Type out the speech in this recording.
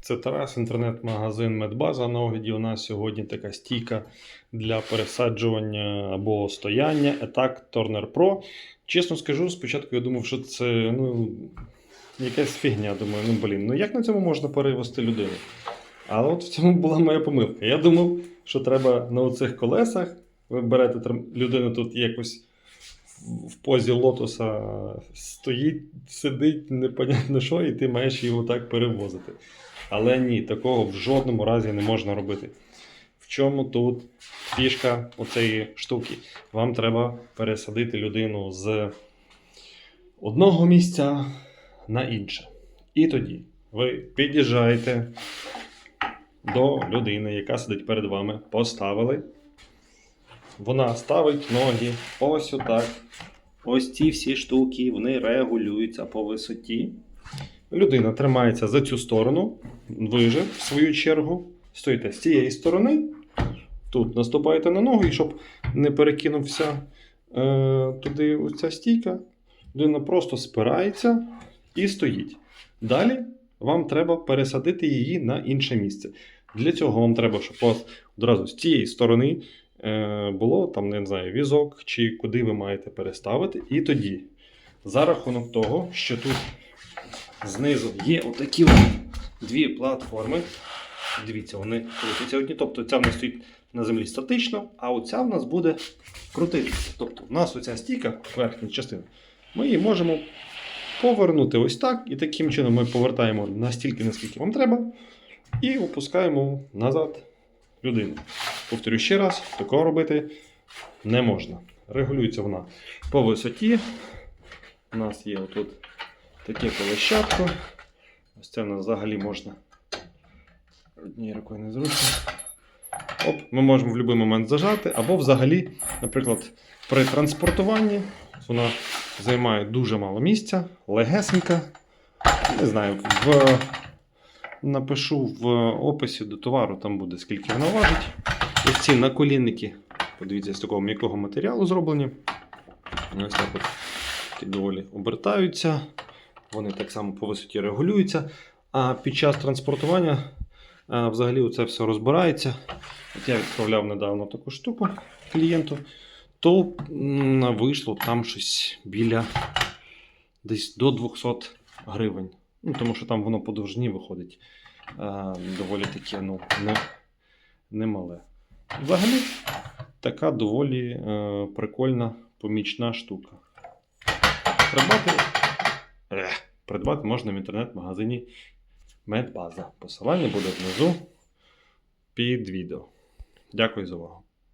Це Тарас, інтернет-магазин Медбаза. На огляді у нас сьогодні така стійка для пересаджування або стояння Attack Turner Pro. Чесно скажу, спочатку я думав, що це ну, якась фігня. Думаю, ну блін, ну як на цьому можна перевести людину? Але от в цьому була моя помилка. Я думав, що треба на оцих колесах. Ви берете людину тут якось в- позі лотоса стоїть, сидить, непонятно що, і ти маєш його так перевозити. Але ні, такого в жодному разі не можна робити. В чому тут фішка оцеї штуки? Вам треба пересадити людину з одного місця на інше. І тоді ви під'їжджаєте до людини, яка сидить перед вами, поставили. Вона ставить ноги ось отак. Ось ці всі штуки, вони регулюються по висоті. Людина тримається за цю сторону. Ви же, в свою чергу, стоїте з цієї сторони. Тут наступаєте на ногу, і щоб не перекинувся е, туди оця стійка, людина просто спирається і стоїть. Далі вам треба пересадити її на інше місце. Для цього вам треба, щоб вас одразу з цієї сторони було там, не знаю, візок чи куди ви маєте переставити. І тоді, за рахунок того, що тут знизу є отакі от дві платформи. Дивіться, вони крутяться одні. Тобто ця в нас стоїть на землі статично, а оця в нас буде крутитися. Тобто в нас оця стійка, верхня частина, ми її можемо повернути ось так. І таким чином ми повертаємо настільки, наскільки вам треба, і опускаємо назад людину. Повторю ще раз, такого робити не можна. Регулюється вона по висоті. У нас є отут таке колещатко. Ось це в нас взагалі можна. Однією рукою не зручно. Оп, ми можемо в будь-який момент зажати, або взагалі, наприклад, при транспортуванні вона займає дуже мало місця, легесенька. Не знаю, в... напишу в описі до товару, там буде скільки вона важить. Ось ці наколінники, подивіться, з такого м'якого матеріалу зроблені. Ось так от такі доволі обертаються. Вони так само по висоті регулюються. А під час транспортування а, взагалі це все розбирається. От я відправляв недавно таку штуку клієнту, то вийшло там щось біля десь до 200 гривень. Ну, тому що там воно по довжині виходить а, доволі таке ну, не, немале. Взагалі, така доволі е, прикольна помічна штука. Придбати, е, придбати можна в інтернет-магазині Медбаза. Посилання буде внизу під відео. Дякую за увагу.